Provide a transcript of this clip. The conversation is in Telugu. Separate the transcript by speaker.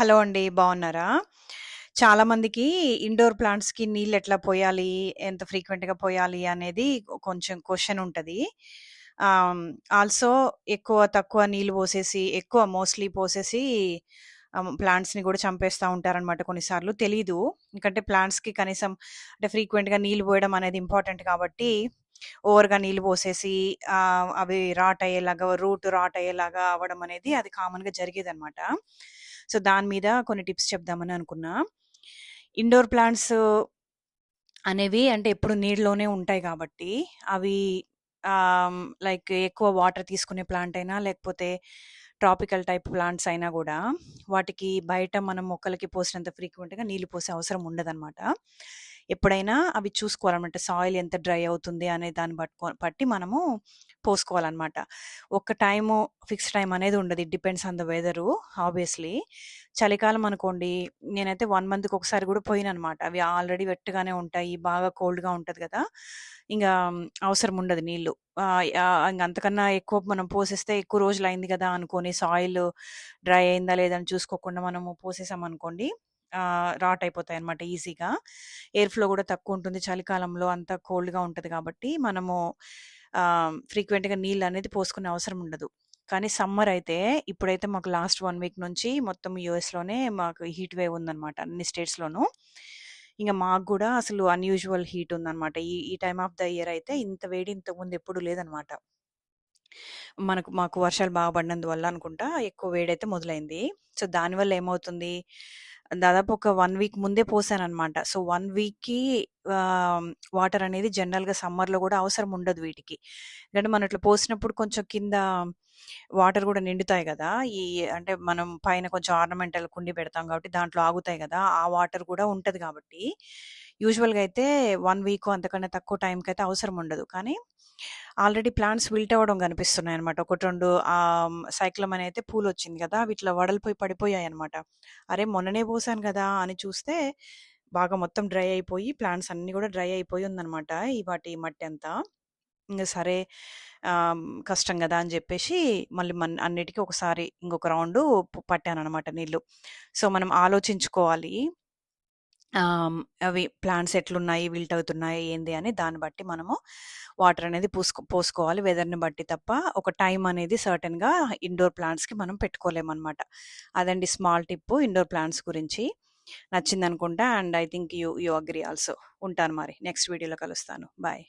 Speaker 1: హలో అండి. బాగున్నారా చాలామందికి ఇండోర్ ప్లాంట్స్‌కి నీళ్ళెట్లా పోయాలి? ఎంత ఫ్రీక్వెంట్‌గా పోయాలి? అనేది కొంచెం క్వశ్చన్ ఉంటది. ఆల్సో ఎక్కువ, తక్కువ నీళ్ళు పోసేసి, ఎక్కువ మోస్ట్‌లీ పోసేసి ప్లాంట్స్‌ని కూడా చంపేస్తా ఉంటారనమాట కొన్నిసార్లు. తెలీదు. ఎందుకంటే ప్లాంట్స్‌కి కనీసం అంటే ఫ్రీక్వెంట్‌గా నీళ్ళు పోయడం అనేది ఇంపార్టెంట్ కాబట్టి, ఓవర్‌గా నీళ్ళు పోసేసి అవి రాట్ అయ్యేలాగా, రూట్ రాట్ అయ్యేలాగా అవ్వడం అనేది అది కామన్‌గా జరిగేదనమాట. సో, దాని మీద కొన్ని టిప్స్ చెప్దామని అనుకున్నా. ఇండోర్ ప్లాంట్స్ అనేవి అంటే ఎప్పుడు నీళ్ళలోనే ఉంటాయి కాబట్టి, అవి లైక్ ఎక్కువ వాటర్ తీసుకునే ప్లాంట్ అయినా, లేకపోతే ట్రాపికల్ టైప్ ప్లాంట్స్ అయినా కూడా వాటికి బయట మనం మొక్కలకి పోసినంత ఫ్రీక్వెంట్‌గా నీళ్ళు పోసే అవసరం ఉండదనమాట. ఎప్పుడైనా అవి చూసుకోవాలనమాట. సాయిల్ ఎంత డ్రై అవుతుంది అనే దాన్ని పట్టుకో బట్టి మనము పోసుకోవాలనమాట. ఒక టైము ఫిక్స్ టైం అనేది ఉండదు. It depends on the weather obviously. చలికాలం అనుకోండి, నేనైతే వన్ మంత్‌కి ఒకసారి కూడా పోయననమాట. అవి ఆల్రెడీ వెట్‌గానే ఉంటాయి. బాగా కోల్డ్‌గా ఉంటుంది కదా ఇంకా అవసరం ఉండదు నీళ్ళు. ఆహ్, అంతకన్నా ఎక్కువ మనం పోసేస్తే ఎక్కువ రోజులు అయింది కదా అనుకోని సాయిల్ డ్రై అయిందా లేదా అని చూసుకోకుండా మనము పోసేసామనుకోండి, అనుకోండి రాట్ అయిపోతాయి అనమాట ఈజీగా. ఎయిర్ ఫ్లో కూడా తక్కువ ఉంటుంది చలికాలంలో అంత కోల్డ్‌గా ఉంటుంది కాబట్టి, మనము ఫ్రీక్వెంట్గా నీళ్ళు అనేది పోసుకునే అవసరం ఉండదు. కానీ సమ్మర్ అయితే ఇప్పుడైతే మాకు లాస్ట్ వన్ వీక్ నుంచి మొత్తం యూఎస్‌లోనే మాకు హీట్ వేవ్ ఉందనమాట అన్ని స్టేట్స్‌లోనూ. ఇంకా మాకు కూడా అసలు అన్‌యూజువల్ హీట్ ఉందన్నమాట ఈ ఈ టైం ఆఫ్ ద ఇయర్ అయితే ఇంత వేడి ఇంతకుముందు ఎప్పుడు లేదనమాట. మనకు మాకు వర్షాలు బాగా పడినందువల్ల అనుకుంటా ఎక్కువ వేడైతే మొదలైంది. సో, దానివల్ల ఏమవుతుంది, దాదాపు ఒక వన్ వీక్ ముందే పోసాననమాట. సో, వన్ వీక్‌కి వాటర్ అనేది జనరల్‌గా సమ్మర్‌లో కూడా అవసరం ఉండదు వీటికి. ఎందుకంటే మనం ఇట్లా పోసినప్పుడు కొంచెం కింద వాటర్ కూడా నిండుతాయి కదా ఈ అంటే మనం పైన కొంచెం ఆర్నమెంటల్ కుండీ పెడతాం కాబట్టి దాంట్లో ఆగుతాయి కదా ఆ వాటర్ కూడా ఉంటుంది కాబట్టి, యూజువల్‌గా అయితే వన్ వీక్ అంతకన్నా తక్కువ టైంకయితే అవసరం ఉండదు. కానీ ఆల్రెడీ ప్లాంట్స్ విల్ట్ అవ్వడం కనిపిస్తున్నాయి అనమాట ఒకటి, రెండు సైక్లం అని అయితే పూలు వచ్చింది కదా వీటిలో వడలిపోయి పడిపోయాయనమాట. అరే! మొన్ననే పోసాను కదా అని చూస్తే బాగా మొత్తం డ్రై అయిపోయి ప్లాంట్స్ అన్నీ కూడా డ్రై అయిపోయి ఉందనమాట. ఈ వాటి మట్టి అంతా. ఇంకా సరే కష్టం కదా అని చెప్పేసి మళ్ళీ మన్ అన్నిటికీ ఒకసారి ఇంకొక రౌండ్ పట్టాను అనమాట నీళ్ళు. సో, మనం ఆలోచించుకోవాలి. అవి ప్లాంట్స్ ఎట్లున్నాయి, విల్ట్ అవుతున్నాయి ఏంది అని దాన్ని బట్టి మనము వాటర్ అనేది పూసుకో పోసుకోవాలి. వెదర్‌ని బట్టి తప్ప ఒక టైం అనేది సర్టెన్‌గా ఇండోర్ ప్లాంట్స్‌కి మనం పెట్టుకోలేమనమాట. అదండి స్మాల్ టిప్పు ఇండోర్ ప్లాంట్స్ గురించి. నచ్చిందనుకుంటా and I think you you agree also. ఉంటాను మరి. నెక్స్ట్ వీడియోలో కలుస్తాను. బాయ్.